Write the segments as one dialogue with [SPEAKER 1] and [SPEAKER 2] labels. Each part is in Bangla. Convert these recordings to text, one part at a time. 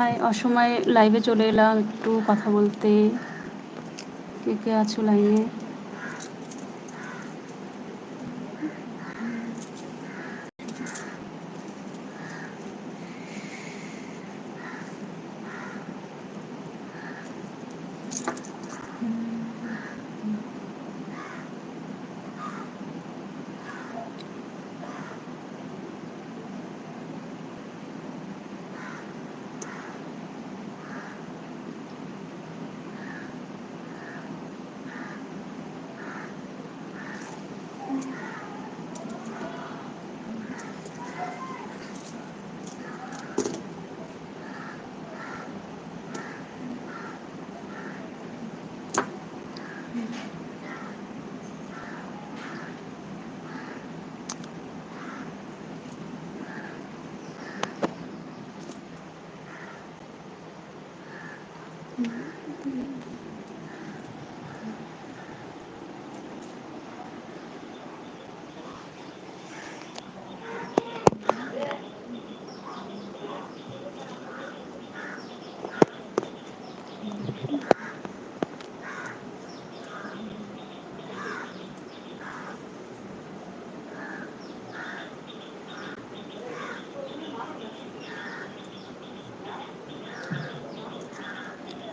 [SPEAKER 1] তাই অসময়ে লাইভে চলে এলাম একটু কথা বলতে। কে কে আছো লাইনে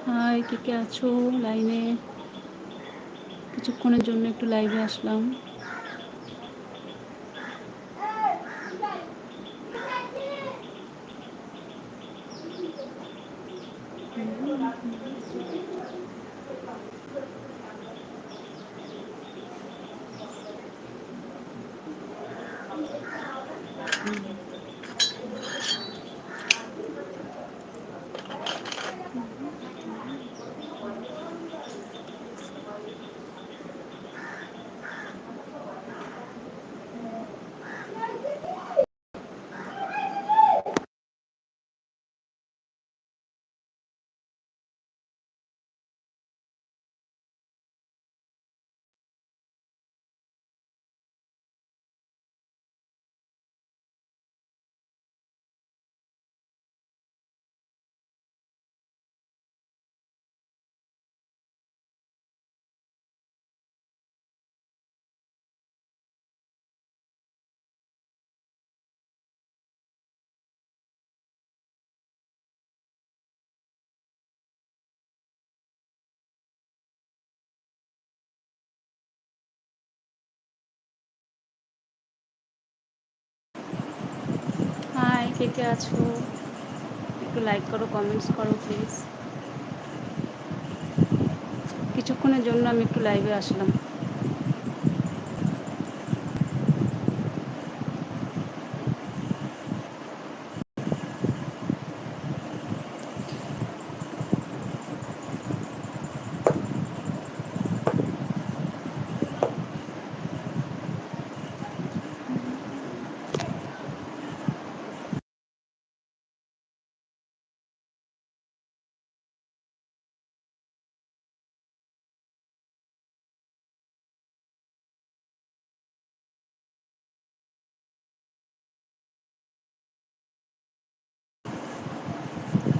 [SPEAKER 1] হাই কে আছো লাইনে কিছুক্ষণের জন্য একটু লাইভে আসলাম। হাই কে আছো? একটু লাইক করো কমেন্টস করো প্লিজ কিছুক্ষণের জন্য আমি একটু লাইভে আসলাম।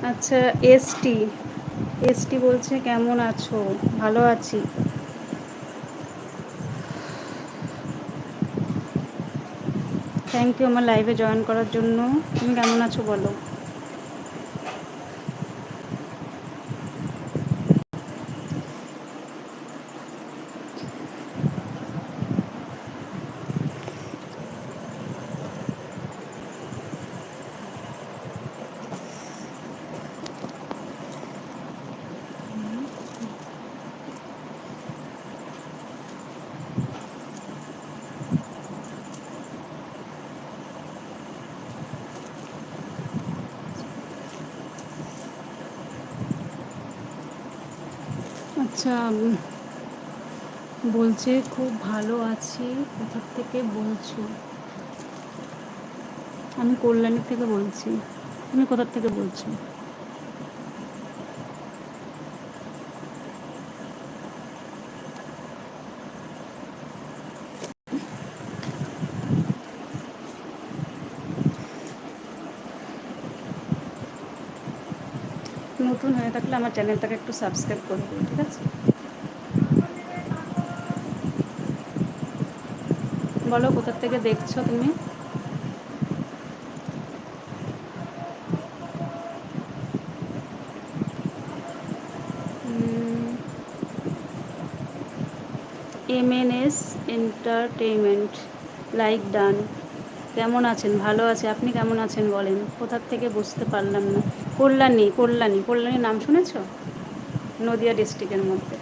[SPEAKER 1] আচ্ছা এসটি এসটি বলছে কেমন আছো? ভালো আছি। থ্যাংক ইউ আমার লাইভে জয়েন করার জন্য। তুমি কেমন আছো বলো? আচ্ছা বলছে খুব ভালো আছি। কোথার থেকে বলছো? আমি কল্যাণী থেকে বলছি। তুমি কোথার থেকে বলছো? নতুন হয়ে থাকলে আমার চ্যানেলটাকে একটু সাবস্ক্রাইব করে দিও, ঠিক আছে? বলো কোথার থেকে দেখছ তুমি? M N S entertainment like done কেমন আছেন? ভালো আছে। আপনি কেমন আছেন বলেন? কোথার থেকে বুঝতে পারলাম না। কল্যাণী কল্যাণী, কল্যাণীর নাম শুনেছ? নদিয়া ডিস্ট্রিক্টের মধ্যে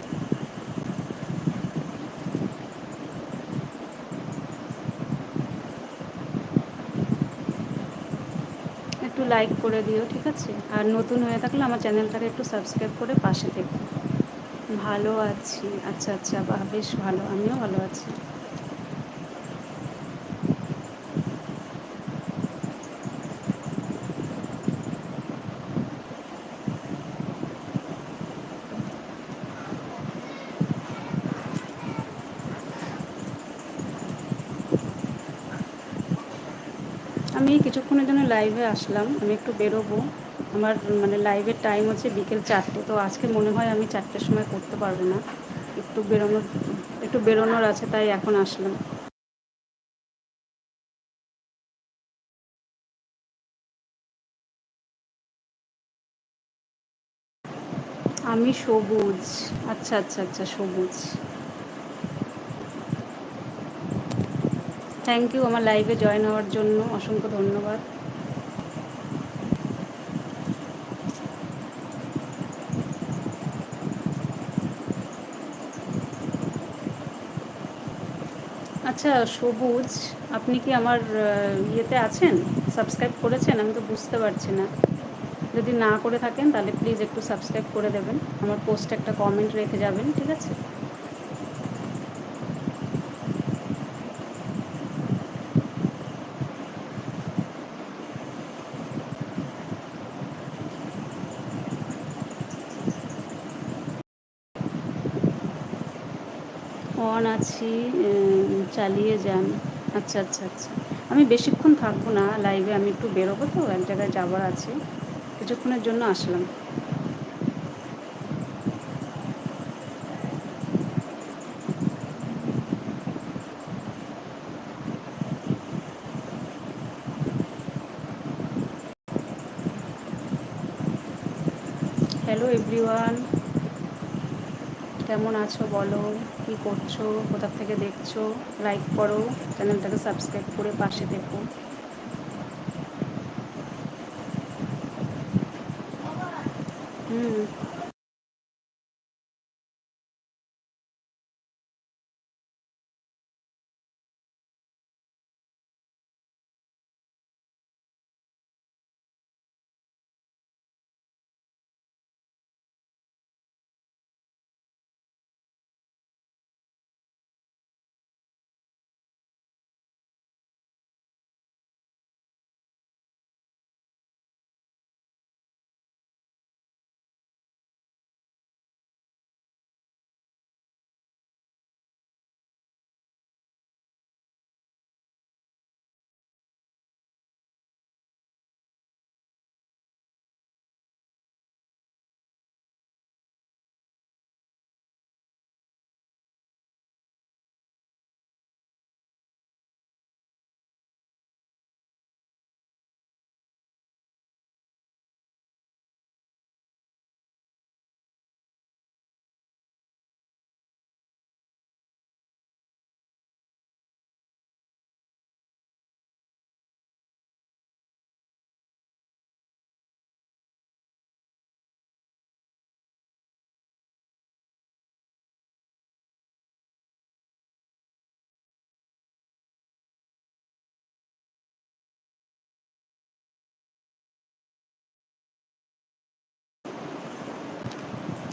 [SPEAKER 1] একটু লাইক করে দিও, ঠিক আছে? আর নতুন হয়ে থাকলে আমার চ্যানেলটাকে একটু সাবস্ক্রাইব করে পাশে থেকো। ভালো আছি। আচ্ছা আচ্ছা বাহ বেশ ভালো, আমিও ভালো আছি আমি কিছুক্ষণের জন্য লাইভে আসলাম, আমি একটু বেরোবো। আমার মানে লাইভের টাইম হচ্ছে বিকেল চারটে, তো আজকে মনে হয় আমি চারটের সময় করতে পারব না। একটু বেরোনোর একটু বেরোনোর আছে, তাই এখন আসলাম। আমি সবুজ আচ্ছা আচ্ছা আচ্ছা সবুজ। থ্যাংক ইউ আমার লাইভে জয়েন হওয়ার জন্য অসংখ্য ধন্যবাদ। আচ্ছা সবুজ, আপনি কি আমার ইয়েতে আছেন? সাবস্ক্রাইব করেছেন? আমি তো বুঝতে পারছি না। যদি না করে থাকেন, তাহলে প্লিজ একটু সাবস্ক্রাইব করে দেবেন। আমার পোস্টে একটা কমেন্ট রেখে যাবেন, ঠিক আছে? অন আছি চালিয়ে যান। আচ্ছা আচ্ছা আচ্ছা। আমি বেশিক্ষণ থাকব না লাইভে আমি একটু বেরোবো তো, এক জায়গায় যাবার আছে। কিছুক্ষণের জন্য আসলাম। হ্যালো এভরিওয়ান কেমন আছো বলো? কি করছ কোথা থেকে দেখছ লাইক করো চ্যানেলটাকে সাবস্ক্রাইব করে পাশে দেখো। হুম।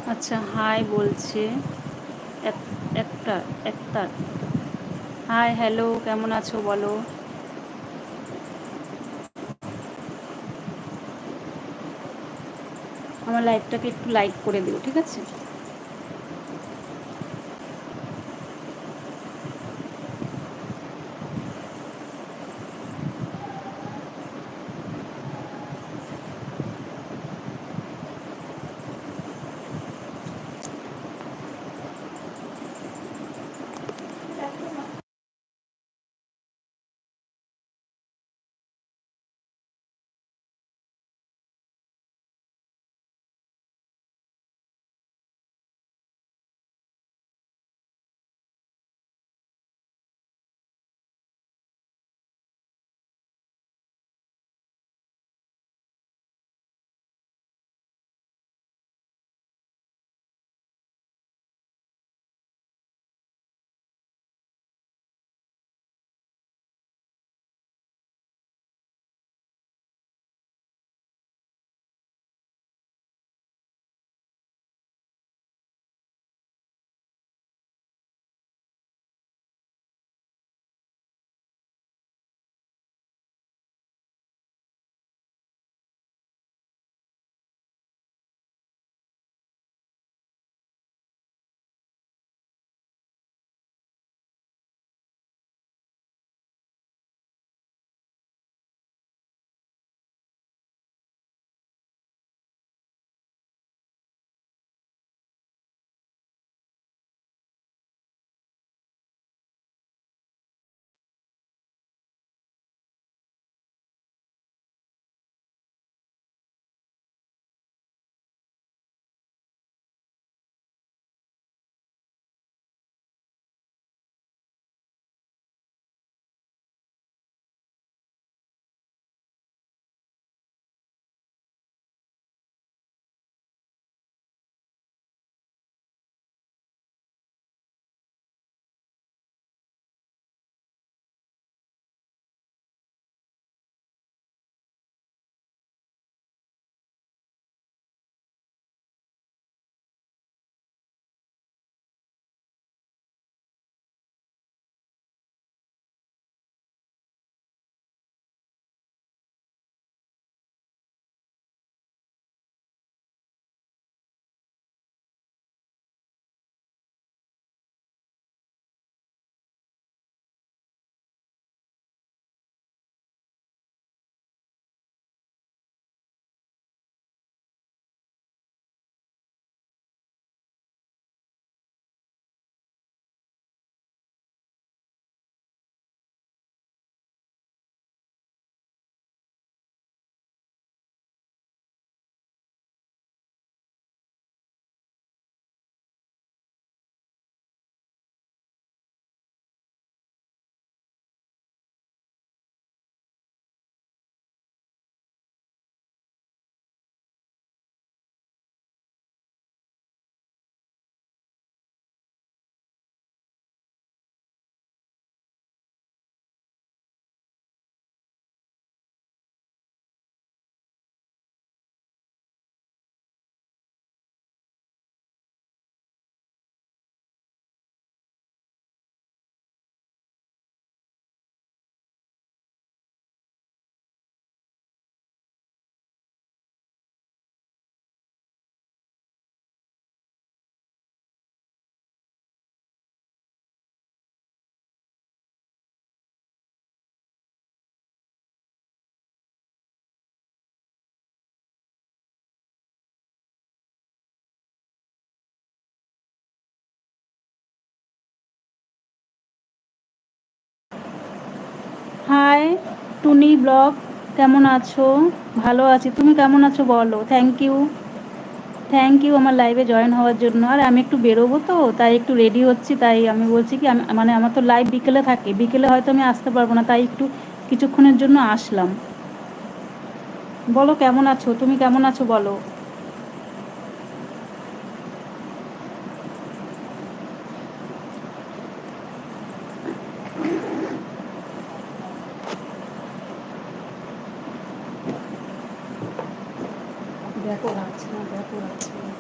[SPEAKER 1] আচ্ছা হাই বলছে। একটা একটা। হাই, হ্যালো, কেমন আছো বলো? আমার লাইভটাকে একটু লাইক করে দিও, ঠিক আছে? হাই টুনি ব্লগ, কেমন আছো? ভালো আছি। তুমি কেমন আছো বলো? থ্যাংক ইউ থ্যাংক ইউ আমার লাইভে জয়েন হওয়ার জন্য। আর আমি একটু বেরোবো তো, তাই একটু রেডি হচ্ছি, তাই আমি বলছি কি মানে আমার তো লাইভ বিকেলে থাকে। বিকেলে হয়তো আমি আসতে পারব না, তাই একটু কিছুক্ষণের জন্য আসলাম। বলো কেমন আছো? তুমি কেমন আছো বলো? দেখো লাগছে না দেখো লাগছে না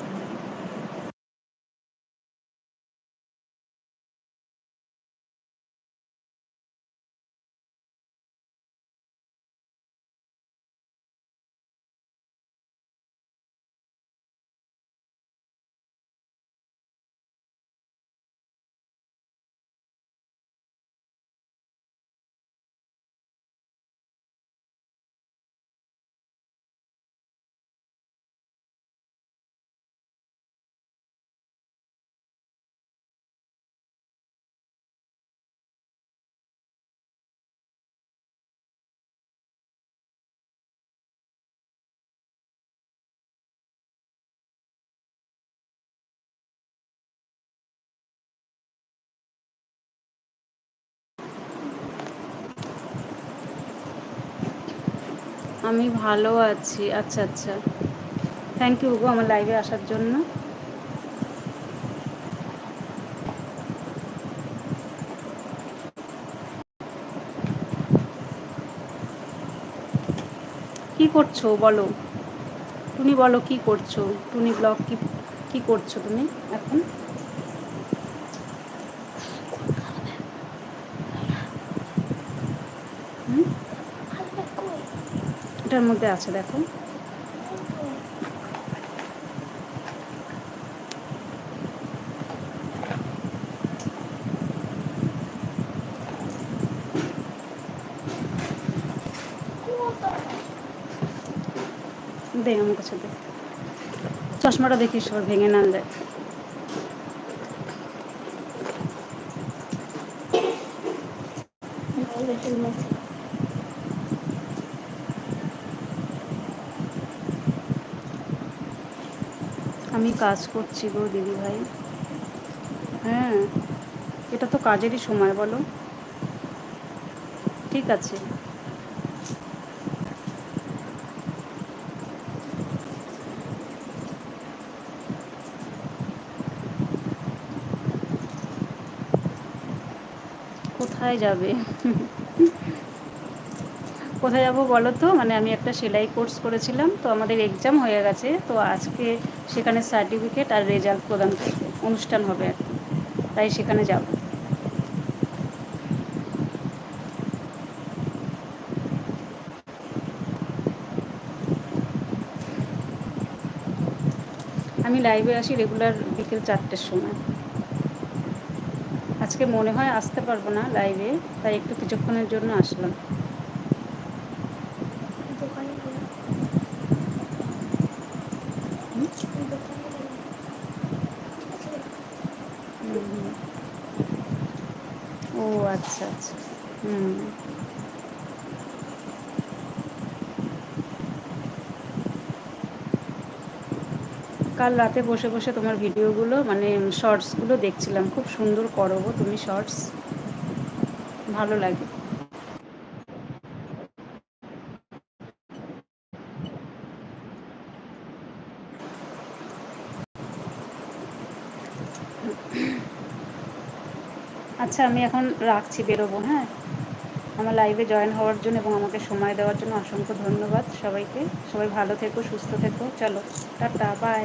[SPEAKER 1] আমি ভালো আছি। আচ্ছা আচ্ছা। থ্যাংক ইউ গো আমার লাইভে আসার জন্য। কি করছ? বলো। তুমি বলো কি করছ? টুনি ব্লগ কি কি করছ তুমি এখন? এটার মধ্যে আছে দেখো। দে আমার কাছে দে চশমাটা ওর ভেঙে না দেয় আমি কাজ করছি গো দিদি ভাই। হ্যাঁ এটা তো কাজেরই সময় বলো। ঠিক আছে। কোথায় যাবে? কোথায় যাব বলো তো? মানে আমি একটা সেলাই কোর্স করেছিলাম, তো আমাদের এক্সাম হয়ে গেছে, তো আজকে সেখানে সার্টিফিকেট আর রেজাল্ট প্রদান করবে অনুষ্ঠান হবে আর তাই সেখানে যাব। আমি লাইভে আসি রেগুলার বিকেল চারটের সময়। আজকে মনে হয় আসতে পারব না লাইভে তাই একটু কিছুক্ষণের জন্য আসলাম হুম হুম ও আচ্ছা আচ্ছা। হুম। কাল রাতে বসে বসে তোমার ভিডিওগুলো মানে শর্টসগুলো দেখছিলাম। খুব সুন্দর করো গো তুমি শর্টস ভালো লাগে। আচ্ছা আমি এখন রাখছি, বেরোবো হ্যাঁ? আমার লাইভে জয়েন হওয়ার জন্য এবং আমাকে সময় দেওয়ার জন্য অসংখ্য ধন্যবাদ সবাইকে। সবাই ভালো থেকো, সুস্থ থেকো। চলো, টাটা বাই